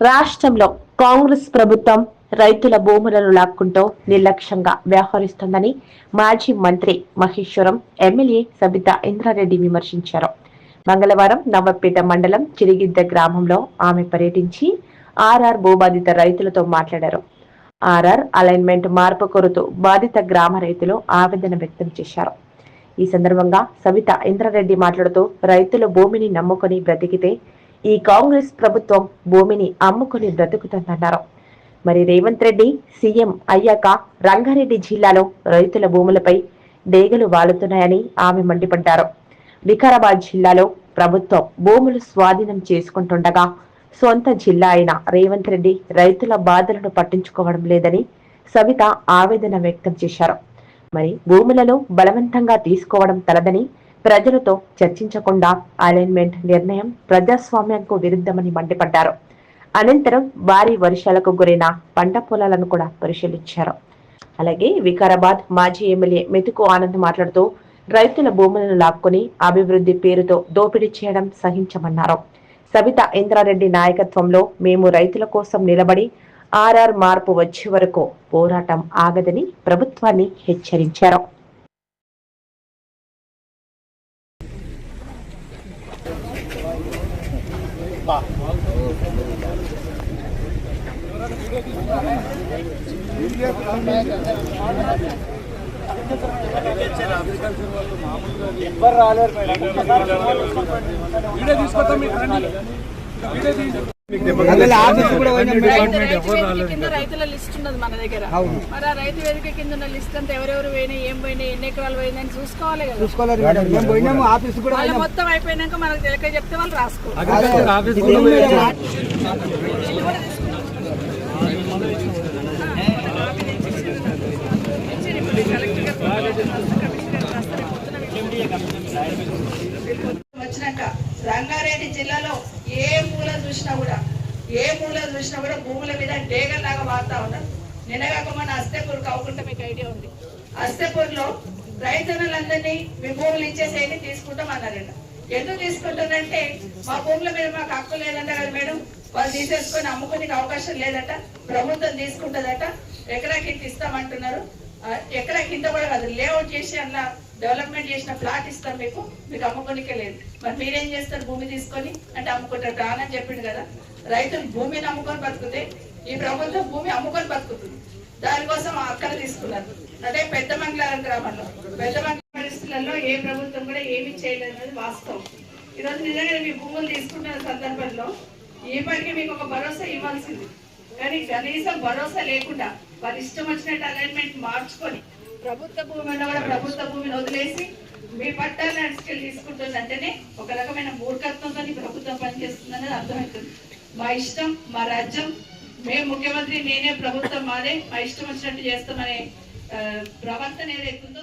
రాష్ట్రంలో కాంగ్రెస్ ప్రభుత్వం రైతుల భూములను లాక్కుంటూ నిర్లక్ష్యంగా వ్యవహరిస్తోందని మాజీ మంత్రి మహేశ్వరం ఎమ్మెల్యే సబితా ఇంద్రారెడ్డి విమర్శించారు. మంగళవారం నవ్వపేట మండలం చిరిగిద్ద గ్రామంలో ఆమె పర్యటించి ఆర్ఆర్ భూబాధిత రైతులతో మాట్లాడారు. ఆర్ఆర్ అలైన్మెంట్ మార్పు కొరతూ బాధిత గ్రామ రైతులు ఆవేదన వ్యక్తం చేశారు. ఈ సందర్భంగా సవిత ఇంద్రారెడ్డి మాట్లాడుతూ రైతులు భూమిని నమ్ముకొని బ్రతికితే ఈ కాంగ్రెస్ ప్రభుత్వం భూమిని అమ్ముకొని బ్రతుకుతుందన్నారు. మరి రేవంత్ రెడ్డి సీఎం అయ్యాక రంగారెడ్డి జిల్లాలో రైతుల భూములపై డేగలు వాలుతున్నాయని ఆమె మండిపడ్డారు. వికారాబాద్ జిల్లాలో ప్రభుత్వం భూములు స్వాధీనం చేసుకుంటుండగా సొంత జిల్లా అయిన రేవంత్ రెడ్డి రైతుల బాధలను పట్టించుకోవడం లేదని సవిత ఆవేదన వ్యక్తం చేశారు. మరి భూములను బలవంతంగా తీసుకోవడం తలదని ప్రజలతో చర్చించకుండా అలైన్మెంట్ నిర్ణయం ప్రజాస్వామ్యంకు విరుద్ధమని మండిపడ్డారు. అనంతరం భారీ వర్షాలకు గురైన పంట పొలాలను కూడా పరిశీలించారు. అలాగే వికారాబాద్ మాజీ ఎమ్మెల్యే మెతుకు ఆనంద్ మాట్లాడుతూ రైతుల భూములను లాక్కొని అభివృద్ధి పేరుతో దోపిడీ చేయడం సహించమన్నారు. సవిత ఇంద్రారెడ్డి నాయకత్వంలో మేము రైతుల కోసం నిలబడి ఆర్ఆర్ మార్పు వచ్చే వరకు పోరాటం ఆగదని ప్రభుత్వాన్ని హెచ్చరించారు. వీడియో తీసుకొస్తాం మీకు రండి వీడియో తీసి రైతు వేదిక కింద రైతుల లిస్ట్ ఉన్నది మన దగ్గర. మరి ఆ రైతు వేదిక కింద ఉన్న లిస్ట్ అంతా ఎవరెవరు పోయినాయి ఏం పోయినాయి ఎన్ని ఎకరాలు పోయిందని చూసుకోవాలి కదా. మొత్తం అయిపోయినాక మనకు తెలియక చెప్తే వాళ్ళు. వచ్చినాక రంగారెడ్డి జిల్లాలో ఏ మూల చూసినా కూడా ఏ మూల చూసినా కూడా భూముల మీద డేగల్లాగా వాడుతూ ఉన్నారు నిన్నగాక మన అస్తేపూర్ కాకుండా మీకు ఐడియా ఉంది. అస్తేపూర్లో రైతన్నులందరినీ మీ భూములు ఇచ్చేసేయండి తీసుకుంటాం అన్నారండి ఎందుకు తీసుకుంటుందంటే మా భూముల మీద మాకు హక్కు లేదంట కదా మేడం. వాళ్ళు తీసేసుకొని అమ్ముకునే అవకాశం లేదట. ప్రభుత్వం తీసుకుంటుందట. ఎకరాకి ఇంత ఇస్తామంటున్నారు. ఎకరాకి ఇంత కూడా కాదు. లేఅవుట్ చేసి అలా డెవలప్మెంట్ చేసిన ఫ్లాట్ ఇస్తాం మీకు మీకు అమ్ముకోనికే లేదు. మరి మీరేం చేస్తారు భూమి తీసుకొని? అంటే అమ్ముకుంటారు రానని చెప్పిండు కదా. రైతులు భూమిని అమ్ముకొని బతుకుతే ఈ ప్రభుత్వం భూమి అమ్ముకొని బతుకుతుంది. దానికోసం అక్కడ తీసుకున్నారు. అంటే పెద్ద మంగళారం గ్రామంలో పెద్ద మంగళ పరిస్థితులలో ఏ ప్రభుత్వం కూడా ఏమి చేయలేదు అనేది వాస్తవం. ఈరోజు నిజంగా మీ భూములు తీసుకుంటున్న సందర్భంలో ఇప్పటికీ మీకు ఒక భరోసా ఇవ్వాల్సింది. కానీ కనీసం భరోసా లేకుండా వారి ఇష్టం వచ్చినట్టు అలైన్మెంట్ మార్చుకొని ప్రభుత్వ భూమి కూడా ప్రభుత్వ భూమిని వదిలేసి మీ పట్టాలను అడిచుకెళ్ళి తీసుకుంటుందంటేనే ఒక రకమైన మూర్ఖత్వంతో ప్రభుత్వం పనిచేస్తుందనేది అర్థమవుతుంది. మా ఇష్టం మా రాజ్యం మేము ముఖ్యమంత్రి నేనే ప్రభుత్వం మాదే. మా ఇష్టం వచ్చినట్టు చేస్తామనే ప్రవర్తన ఏదైతుందో